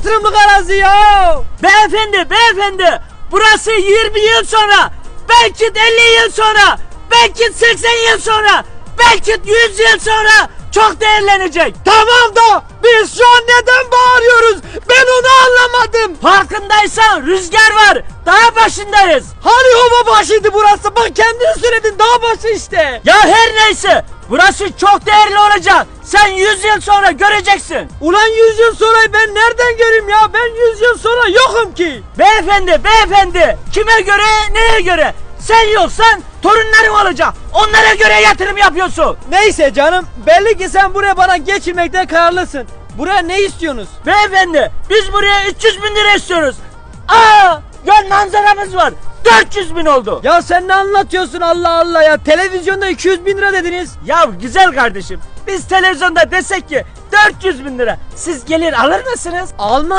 yatırımlık arazi ya. Beyefendi, beyefendi. Burası 20 yıl sonra, belki 50 yıl sonra, belki 80 yıl sonra, belki 100 yıl sonra çok değerlenecek. Tamam da biz şu an neden bağırıyoruz? Ben onu anlamadım. Farkındaysan rüzgar var. Dağ başındayız. Hani ova başıydı burası? Bak kendin söyledin dağ başı işte. Ya her neyse. Burası çok değerli olacak. Sen 100 yıl sonra göreceksin. Ulan 100 yıl sonra ben nereden göreyim ya? Ben 100 yıl sonra yokum ki. Beyefendi, beyefendi. Kime göre, neye göre? Sen yoksan torunların olacak. Onlara göre yatırım yapıyorsun. Neyse canım belli ki sen buraya bana geçirmekte kararlısın. Buraya ne istiyorsunuz? Beyefendi, biz buraya 300 bin lira istiyoruz. Aa, gel manzaramız var. 400 bin oldu. Ya sen ne anlatıyorsun Allah Allah ya? Televizyonda 200 bin lira dediniz. Ya güzel kardeşim, biz televizyonda desek ki 400 bin lira. Siz gelir alır mısınız? Alma